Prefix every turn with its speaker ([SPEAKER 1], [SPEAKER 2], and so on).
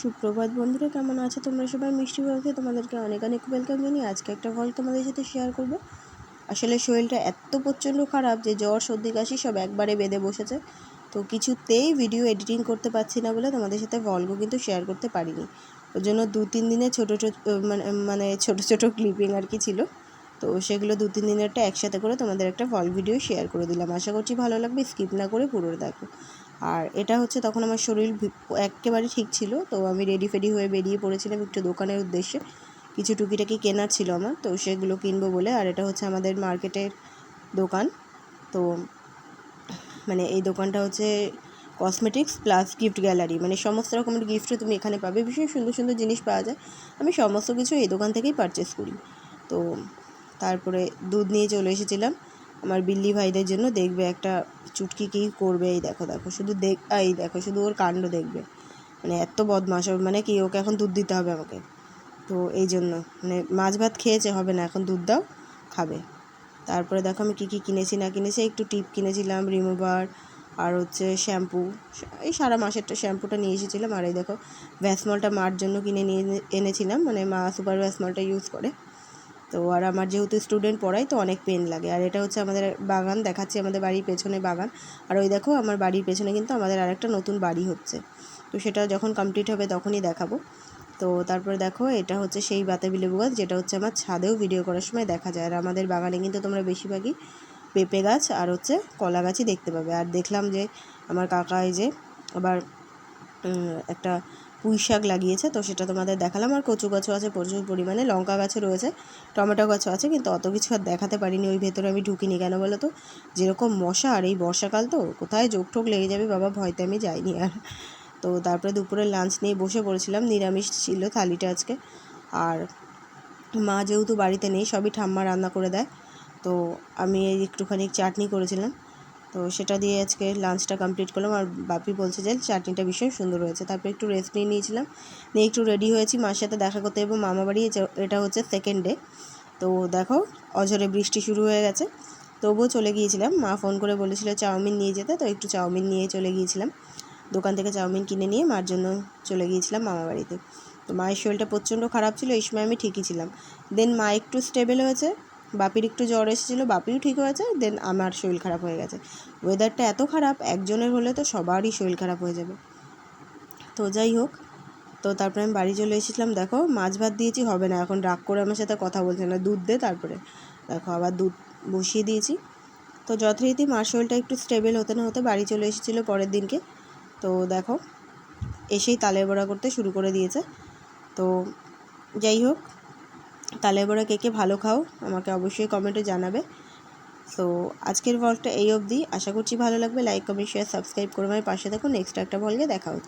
[SPEAKER 1] সুপ্রভাত বন্ধুরা, কেমন আছো তোমরা সবাই? মিষ্টি বলতে তোমাদেরকে অনেক অনেক ওয়েলকাম জানি আজকে একটা ফল তোমাদের সাথে শেয়ার করব। আসলে শরীরটা এত প্রচণ্ড খারাপ যে জ্বর, সর্দি, কাশি সব একবারে বেঁধে বসেছে। তো কিছুতেই ভিডিও এডিটিং করতে পারছি না বলে তোমাদের সাথে ফলগো কিন্তু শেয়ার করতে পারিনি। ওর জন্য দু, তিন দিনে ছোটো ছোটো মানে মানে ছোটো ছোটো ক্লিপিং আর কি ছিল। তো সেগুলো দু, তিন দিনেরটা একসাথে করে তোমাদের একটা ভল ভিডিও শেয়ার করে দিলাম। আশা করছি ভালো লাগবে স্কিপ না করে পুরো দেখো। আর এটা হচ্ছে তখন আমার শরীর একেবারে ঠিক ছিল, তো আমি রেডি ফেডি হয়ে বেরিয়ে পড়েছিলাম একটু দোকানের উদ্দেশ্যে। কিছু টুকিটাকি কেনার ছিল আমার, তো সেগুলো কিনবো বলে, আর এটা হচ্ছে আমাদের মার্কেটের দোকান। তো মানে এই দোকানটা হচ্ছে কসমেটিক্স প্লাস গিফট গ্যালারি মানে সমস্ত রকমের গিফটও তুমি এখানে পাবে। ভীষণ সুন্দর সুন্দর জিনিস পাওয়া যায়। আমি সমস্ত কিছু এই দোকান থেকেই পারচেস করি। তো তারপরে দুধ নিয়ে চলে এসেছিলাম। আমার বিল্লি ভাইদের জন্য দেখবে একটা চুটকি কী করবে, এই দেখো দেখো, শুধু দেখ, এই দেখো, শুধু ওর কাণ্ড দেখবে। মানে এত বদমাস মানে কি ওকে এখন দুধ দিতে হবে আমাকে। তো এই জন্য মানে মাছ ভাত খেয়েছে, হবে না, এখন দুধ দাও, খাবে। তারপরে দেখো আমি কী কী কিনেছি, না কিনেছি, একটু টিপ কিনেছিলাম, রিমুভার, আর হচ্ছে শ্যাম্পু। এই সারা মাসেরটা শ্যাম্পুটা নিয়ে এসেছিলাম, আর এই দেখো, ভ্যাসমলটা মার জন্য কিনে নিয়ে এনেছিলাম মানে মা সুপার ভ্যাসমলটা ইউজ করে। তো আর আমার যেহেতু স্টুডেন্ট পড়াই তো অনেক পেন লাগে। আর এটা হচ্ছে আমাদের বাগান, দেখাচ্ছি আমাদের বাড়ির পেছনে বাগান। আর ওই দেখো, আমার বাড়ির পেছনে কিন্তু আমাদের আরেকটা নতুন বাড়ি হচ্ছে। তো সেটা যখন কমপ্লিট হবে তখনই দেখাবো। তো তারপরে দেখো, এটা হচ্ছে সেই বাতাবি লেবু গাছ, যেটা হচ্ছে আমার ছাদেও ভিডিও করার সময় দেখা যায়। আর আমাদের বাগানে কিন্তু তোমরা বেশিরভাগই পেঁপে গাছ আর হচ্ছে কলা গাছই দেখতে পাবে। আর দেখলাম যে আমার কাকা এই যে আবার একটা পুঁই শাক লাগিয়েছে, তো সেটা তোমাদের দেখালাম। আর কচু গাছও আছে, প্রচুর পরিমাণে। লঙ্কা গাছও রয়েছে, টমেটো গাছও আছে, কিন্তু অত কিছু আর দেখাতে পারিনি। ওই ভেতরে আমি ঢুকিনি কেন বলো তো? যেরকম মশা, আর এই বর্ষাকাল তো, কোথায় যোগ ঠোক লেগে যাবে বাবা, ভয়তে আমি যাইনি আর। তো তারপরে দুপুরে লাঞ্চ নিয়ে বসে পড়েছিলাম, নিরামিষ ছিল থালিটা আজকে। আর মা যেহেতু বাড়িতে নেই, সবই ঠাম্মা রান্না করে দেয়, তো আমি একটুখানি চাটনি করেছিলাম। তো সেটা দিয়ে আজকে লাঞ্চটা কমপ্লিট করলাম আর বাপি বলছে যে চাটনিটা ভীষণ সুন্দর হয়েছে। তারপর একটু রেস্ট নিয়ে নিয়েছিলাম। নিয়ে একটু রেডি হয়েছি, মার সাথে দেখা করতে এবং মামা বাড়ি এটা হচ্ছে সেকেন্ড ডে তো দেখো, অঝরে বৃষ্টি শুরু হয়ে গেছে। তবুও চলে গিয়েছিলাম। মা ফোন করে বলেছিল চাউমিন নিয়ে যেতে, তো একটু চাউমিন নিয়ে চলে গিয়েছিলাম। দোকান থেকে চাউমিন কিনে নিয়ে মার জন্য চলে গিয়েছিলাম মামা বাড়িতে। তো মায়ের শরীরটা প্রচণ্ড খারাপ ছিল, এই সময় আমি ঠিকই ছিলাম। দেন মা একটু স্টেবল হয়েছে। বাপির একটু জ্বর এসেছিল, বাপিও ঠিক হয়েছে দেন আমার শরীর খারাপ হয়ে গেছে। ওয়েদারটা এত খারাপ, একজনের হলে তো সবারই শরীর খারাপ হয়ে যাবে। তো যাই হোক, তো তারপরে আমি বাড়ি চলে এসেছিলাম, দেখো মাছ ভাত দিয়েছি, হবে না, এখন রাগ করে আমার সাথে কথা বলছে না, দুধ দে তারপরে। দেখো আবার দুধ বসিয়ে দিয়েছি। তো যথারীতি মার শরীরটা একটু স্টেবল হতে না হতে বাড়ি চলে এসেছিল পরের দিনকে। তো দেখো, এসেই তালের বড়া করতে শুরু করে দিয়েছে। তো যাই হোক তালের বড়া কে কে ভালো খাও, আমাকে অবশ্যই কমেন্টে জানাবে। সো আজকের ব্লগটা এই অবধি। আশা করছি ভালো লাগবে। লাইক কমেন্ট শেয়ার সাবস্ক্রাইব করে আমার পাশে দেখো নেক্সট একটা ব্লগে দেখা হচ্ছে।